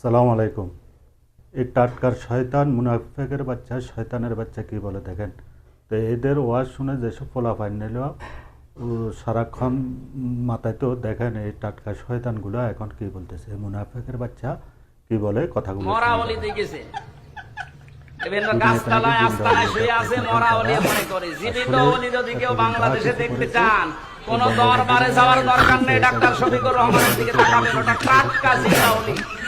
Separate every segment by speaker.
Speaker 1: সালাম আলাইকুম। এই টাটকার শয়তান মুনাফেকের বাচ্চা শয়তানের বাচ্চা কি বলে দেখেন? তো এদের ওয়াজ শুনে যেসব ফলাফাইন নিল সারাক্ষণ মাথায় তো দেখেন এই টাটকা শয়তানগুলো এখন কি বলতেছে মুনাফেকের বাচ্চা কি বলে কথাগুলো
Speaker 2: মরা
Speaker 1: শুনে
Speaker 2: অলি
Speaker 1: যান।
Speaker 2: দেখেছে বিভিন্ন গাছতলায় আস্তানায় শুয়ে আছে মরা অলি মনে করে। জীবিত অলি যদি কেউ বাংলাদেশে দেখতে চান কোন দরবারে যাওয়ার দরকার নেই। ডাক্তার শফিকুর রহমানের দিকে তাকাবেন ওটা টাটকা জিন্দা অলি
Speaker 1: গেছে?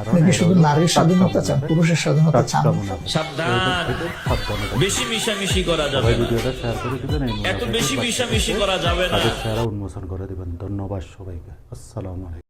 Speaker 3: আপনি শুধু নারীর স্বাধীনতা চান পুরুষের স্বাধীনতা চান?
Speaker 4: বেশি মিশামিশি করা যাবে এত বেশি মিশামিশি করা যাবে না।
Speaker 1: উন্মোচন করে দিবেন। ধন্যবাদ সবাইকে। আসসালাম আলাইকুম।